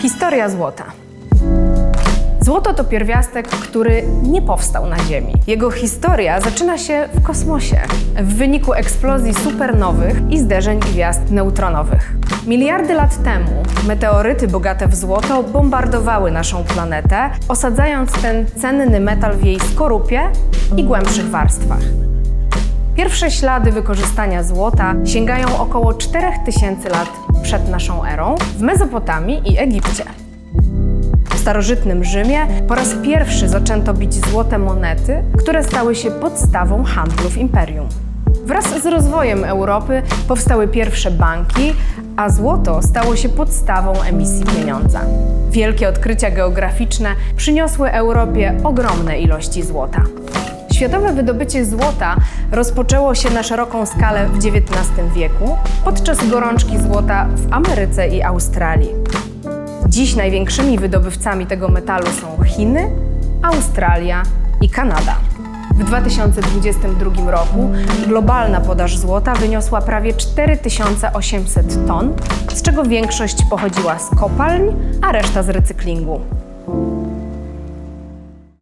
Historia złota. Złoto to pierwiastek, który nie powstał na Ziemi. Jego historia zaczyna się w kosmosie, w wyniku eksplozji supernowych i zderzeń gwiazd neutronowych. Miliardy lat temu meteoryty bogate w złoto bombardowały naszą planetę, osadzając ten cenny metal w jej skorupie i głębszych warstwach. Pierwsze ślady wykorzystania złota sięgają około 4000 lat przed naszą erą w Mezopotamii i Egipcie. W starożytnym Rzymie po raz pierwszy zaczęto bić złote monety, które stały się podstawą handlu w imperium. Wraz z rozwojem Europy powstały pierwsze banki, a złoto stało się podstawą emisji pieniądza. Wielkie odkrycia geograficzne przyniosły Europie ogromne ilości złota. Światowe wydobycie złota rozpoczęło się na szeroką skalę w XIX wieku podczas gorączki złota w Ameryce i Australii. Dziś największymi wydobywcami tego metalu są Chiny, Australia i Kanada. W 2022 roku globalna podaż złota wyniosła prawie 4800 ton, z czego większość pochodziła z kopalń, a reszta z recyklingu.